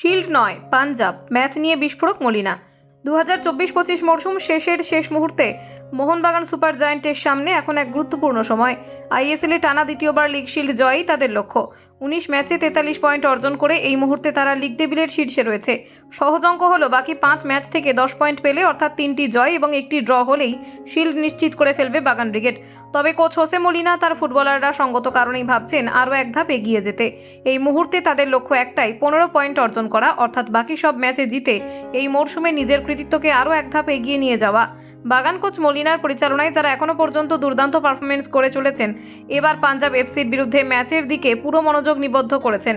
Shield নয়, Punjab. Match নিয়ে বিস্ফোরক মলিনা। দু হাজার চব্বিশ পঁচিশ মরশুম শেষের শেষ মুহূর্তে মোহনবাগান সুপার জায়েন্টের সামনে এখন এক গুরুত্বপূর্ণ সময়। আইএসএলে টানা দ্বিতীয়বার লিগ শিল্ড জয়ই তাদের লক্ষ্য। উনিশ ম্যাচে তেতাল্লিশ পয়েন্ট অর্জন করে এই মুহূর্তে তারা লিগ টেবিলের শীর্ষে রয়েছে। সহজ অঙ্ক হলো বাকি পাঁচ ম্যাচ থেকে দশ পয়েন্ট পেলে অর্থাৎ তিনটি জয় এবং একটি ড্র হলেই শিল্ড নিশ্চিত করে ফেলবে বাগান ব্রিগেড। তবে কোচ হোসে মলিনা তার ফুটবলাররা সঙ্গত কারণেই ভাবছেন আরও এক ধাপ এগিয়ে যেতে। এই মুহূর্তে তাদের লক্ষ্য একটাই, পনেরো পয়েন্ট অর্জন করা, অর্থাৎ বাকি সব ম্যাচে জিতে এই মরশুমে নিজের কৃতিত্বকে আরও এক ধাপ এগিয়ে নিয়ে যাওয়া। বাগান কোচ মলিনার পরিচালনায় যারা এখনও পর্যন্ত দুর্দান্ত পারফরমেন্স করে চলেছেন, এবার পাঞ্জাব এফসির বিরুদ্ধে ম্যাচের দিকে পুরো মনোযোগ নিবদ্ধ করেছেন।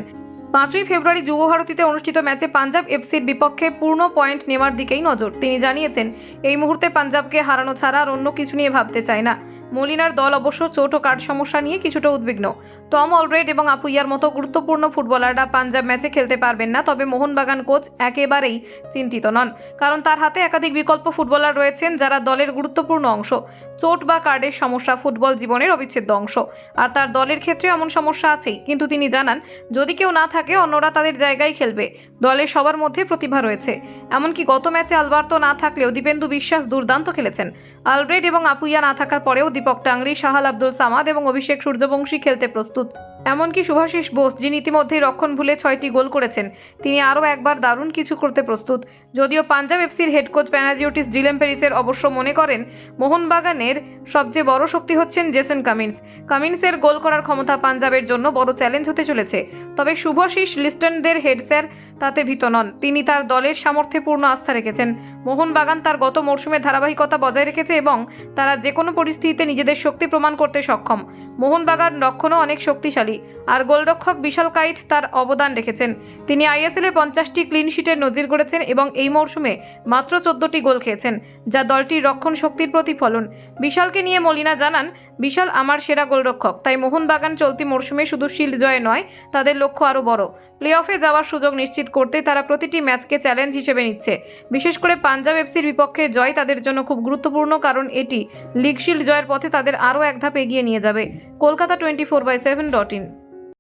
পাঁচই ফেব্রুয়ারি যুবভারতীতে অনুষ্ঠিত ম্যাচে পাঞ্জাব এফসির বিপক্ষে পূর্ণ পয়েন্ট নেওয়ার দিকেই নজর। তিনি জানিয়েছেন, এই মুহূর্তে পাঞ্জাবকে হারানো ছাড়া আর অন্য কিছু নিয়ে ভাবতে চায় না। মলিনার দল অবশ্য চোট ও কার্ড সমস্যা নিয়ে কিছুটা উদ্বিগ্ন। টম অলরেড এবং আপুইয়ার মতো গুরুত্বপূর্ণ ফুটবলাররা পাঞ্জাব ম্যাচে খেলতে পারবেন না, তবে মোহনবাগান কোচ একেবারেই চিন্তিত নন। কারণ তার হাতে একাধিক বিকল্প ফুটবলার রয়েছেন যারা দলের গুরুত্বপূর্ণ অংশ। চোট বা কার্ডের সমস্যা ফুটবল জীবনের অবিচ্ছেদ্য অংশ। আর তার দলের ক্ষেত্রে এমন সমস্যা আছেই। কিন্তু তিনি জানান, যদি কেউ না থাকে অন্যরা তাদের জায়গায় খেলবে। দলের সবার মধ্যে প্রতিভা রয়েছে। এমনকি গত ম্যাচে আলবার্তো না থাকলেও দীপেন্দু বিশ্বাস দুর্দান্ত খেলেছেন। আলব্রেড এবং আপুইয়া না থাকার পরেও দীপক টাংরি, শাহাল আব্দুল সামাদ এবং অভিষেক সূর্যবংশী খেলতে প্রস্তুত। এমনকি শুভাশিস বোস, যিনি ইতিমধ্যেই রক্ষণ ভুলে ছয়টি গোল করেছেন, তিনি আরও একবার দারুণ কিছু করতে প্রস্তুত। যদিও পাঞ্জাব এফসির হেড কোচ প্যানাজিওটিস ডিলেম পেরিসের অবশ্য মনে করেন, মোহনবাগানের সবচেয়ে বড় শক্তি হচ্ছেন জেসন কামিন্স। কামিন্সের গোল করার ক্ষমতা পাঞ্জাবের জন্য বড় চ্যালেঞ্জ হতে চলেছে। তবে শুভশিস লিস্টনদের হেড স্যার তাতে ভীত নন। তিনি তার দলের সামর্থ্যে পূর্ণ আস্থা রেখেছেন। মোহনবাগান তার গত মরশুমে ধারাবাহিকতা বজায় রেখেছে এবং তারা যে কোনো পরিস্থিতিতে নিজেদের শক্তি প্রমাণ করতে সক্ষম। মোহনবাগান রক্ষণও অনেক শক্তিশালী। আর গোলরক্ষক বিশাল কাইট তার অবদান রেখেছেন। তিনি আইএসএলে পঞ্চাশটি ক্লিন শিটের নজির গড়েছেন এবং এই মরশুমে মাত্র চোদ্দটি গোল খেয়েছেন, যা দলটির রক্ষণ শক্তির প্রতিফলন। বিশালকে নিয়ে মলিনা জানান, বিশাল আমার সেরা গোলরক্ষক, তাই মোহনবাগান চলতি মরশুমে শুধু শিল্ড জয় নয়, তাদের লক্ষ্য আরও বড়। প্লে অফে যাওয়ার সুযোগ নিশ্চিত করতে তারা প্রতিটি ম্যাচকে চ্যালেঞ্জ হিসেবে নিচ্ছে। বিশেষ করে পাঞ্জাব এফসির বিপক্ষে জয় তাদের জন্য খুব গুরুত্বপূর্ণ, কারণ এটি লিগশিল্ড জয়ের পথে তাদের আরও এক ধাপ এগিয়ে নিয়ে যাবে। Kolkata twenty four by seven dot in.